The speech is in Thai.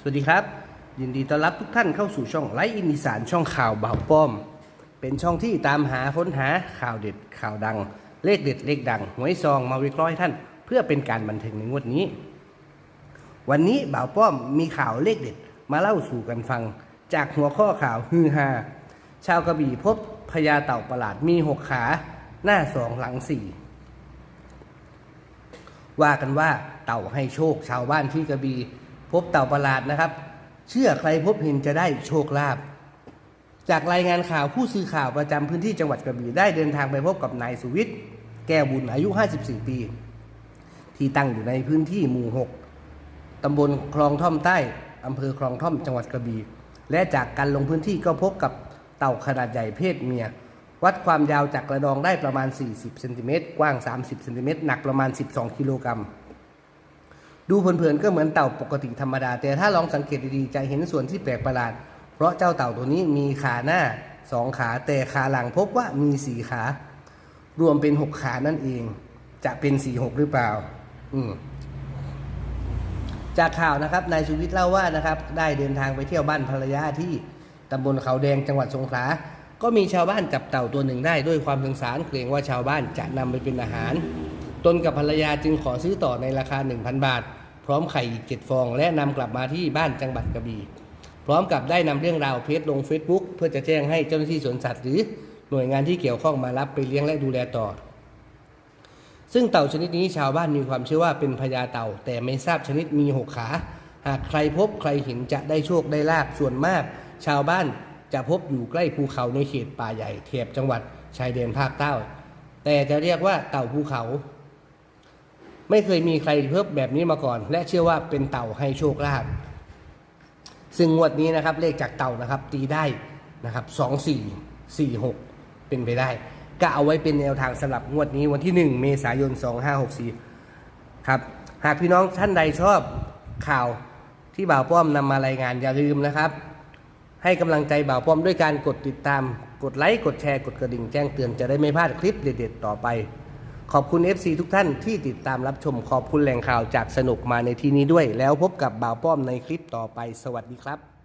สวัสดีครับ ยินดีต้อนรับทุกท่านเข้าสู่ช่องไลฟ์อินอีสานช่องข่าวบ่าวป้อม เป็นช่องที่ตามหาค้นหาข่าวเด็ดข่าวดัง เลขเด็ดเลขดังหวยซองมาวิเคราะห์ให้ท่าน เพื่อเป็นการบันเทิงในงวดนี้ วันนี้บ่าวป้อมมีข่าวเลขเด็ดมาเล่าสู่กันฟัง จากหัวข้อข่าวฮือฮาชาวกระบี่พบพญาเต่าประหลาดมีหกขาหน้าสองหลังสี่ว่ากันว่าเต่าให้โชคชาวบ้านที่กระบี่ พบเต่าประหลาดนะครับ เชื่อใครพบเห็นจะได้โชคลาภจากรายงานข่าวผู้สื่อข่าวประจำพื้นที่จังหวัดกระบี่ได้เดินทางไปพบกับนายสุวิทย์แก้วบุญอายุ 54 ปี ที่ตั้งอยู่ในพื้นที่หมู่ 6ตำบลคลองท่อมใต้อำเภอคลองท่อมจังหวัดกระบี่และจากการลงพื้นที่ก็พบกับเต่าขนาดใหญ่เพศเมีย วัดความยาวจากกระดองได้ประมาณ 40 เซนติเมตรกว้าง 30 เซนติเมตรหนักประมาณ 12 กิโลกรัม ดูเผินๆก็เหมือนเต่าปกติธรรมดา แต่ถ้าลองสังเกตดีๆจะเห็นส่วนที่แปลกประหลาด เพราะเจ้าเต่าตัวนี้มีขาหน้าสองขาแต่ขาหลังพบว่ามีสี่ขา รวมเป็นหกขานั่นเอง จะเป็นสี่หกหรือเปล่า อืมจากข่าวนะครับนายชูวิทย์เล่าว่านะครับ ได้เดินทางไปเที่ยวบ้านภรรยาที่ตำบลเขาแดงจังหวัดสงขลา ก็มีชาวบ้านจับเต่าตัวหนึ่งได้ด้วยความสงสารเกรงว่าชาวบ้านจะนำไปเป็นอาหาร ตนกับภรรยาจึงขอซื้อต่อในราคา 1,000 บาท พร้อมไข่อีกเจ็ดฟอง และนำกลับมาที่บ้านจังหวัดกระบี่พร้อมกับได้นำเรื่องราวเพจลง Facebook เพื่อจะแจ้งให้เจ้าหน้าที่สวนสัตว์หรือหน่วยงานที่เกี่ยวข้องมารับไปเลี้ยงและดูแลต่อ ซึ่งเต่าชนิดนี้ชาวบ้านมีความเชื่อว่าเป็นพญาเต่า แต่ไม่ทราบชนิดมีหกขา หากใครพบใครเห็นจะได้โชคได้ลาบส่วนมาก ชาวบ้านจะพบอยู่ใกล้ภูเขาในเขตป่าใหญ่แถบจังหวัดชายแดนภาคใต้แต่จะเรียกว่าเต่าภูเขา ไม่เคยมีใครเพบแบบนี้มาก่อน และเชื่อว่าเป็นเต่าให้โชคลาภซึ่งงวดนี้นะครับเลขจากเต่านะครับตีได้นะครับสองสี่สี่หกเป็นไปได้ ก็เอาไว้เป็นแนวทางสำหรับงวดนี้วันที่ 1 เมษายน 2564ครับหากพี่น้องท่านใดชอบข่าวที่บ่าวป้อมนำมารายงานอย่าลืมนะครับ ให้กำลังใจบ่าวป้อมด้วยการกดติดตาม กดไลค์กดแชร์กดกระดิ่งแจ้งเตือนจะได้ไม่พลาดคลิปเด็ด ๆ ต่อไป ขอบคุณ FC ทุกท่านที่ติดตามรับชมขอบคุณแหล่งข่าวจากสนุกมาในที่นี้ด้วย แล้วพบกับบ่าวป้อมในคลิปต่อไปสวัสดีครับ